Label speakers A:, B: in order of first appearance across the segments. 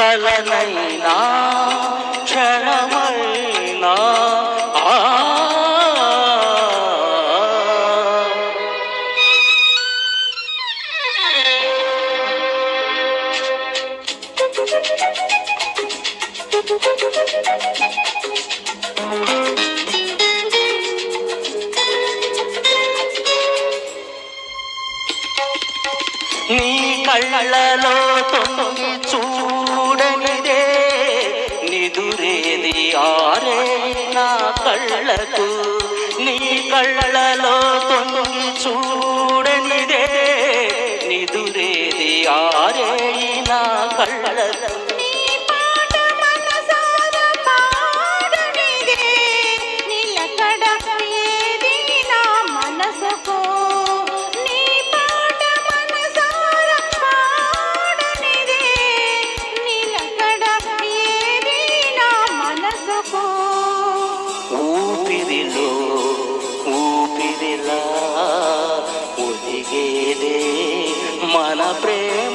A: కలనైనా క్షణమైనా నీ కళ్ళలో తొంగి కళ్ళకు నీ కళ్ళలో తొంగి చూడనిదే. నిదురేది ఆరే నా కళ్ళకు. ఊపిరిలో ఊపిరిలా ఒదిగేదే మన ప్రేమ.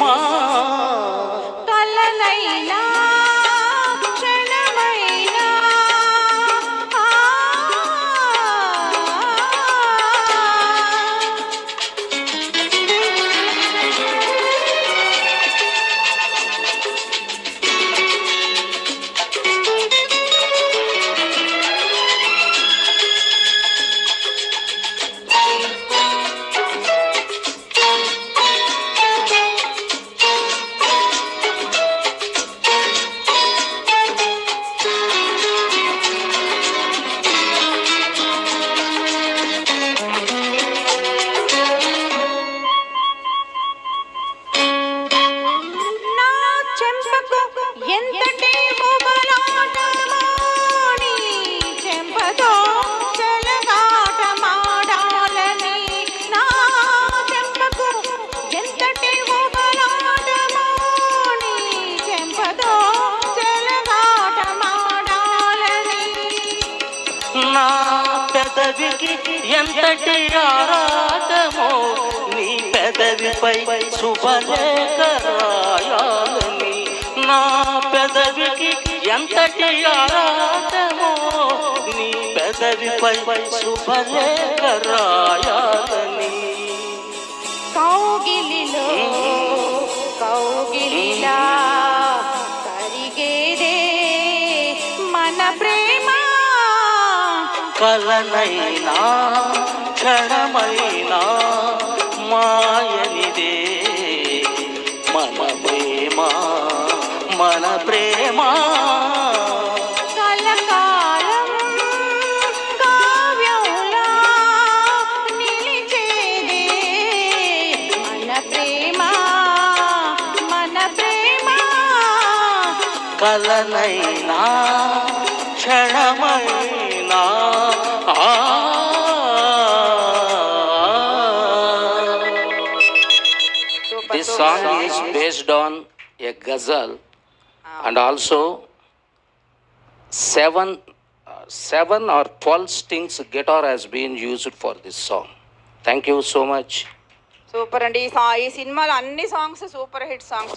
A: పెదవికి ఎంతటి ఆరాటమో నీ పెదవిపై శుభలేఖ రాయాలని నా పెదవికి ఎంతటి ఆరాటమో నీ పెదవిపై శుభలేఖ రాయాలని కలనైనా క్షణమైనా మాయనిదే. మన ప్రేమ మన ప్రేమ.
B: కలకాలం కావ్యంలా నిలిచేదే. మన ప్రేమ మన ప్రేమ.
A: కలనైనా క్షణమైనా This song is based on a ghazal and also seven, seven or twelve strings guitar has been used for this song. Thank you so much.
C: Super అండి ఈ సా ఈ సినిమాలో అన్ని సాంగ్స్ సూపర్ హిట్ సాంగ్స్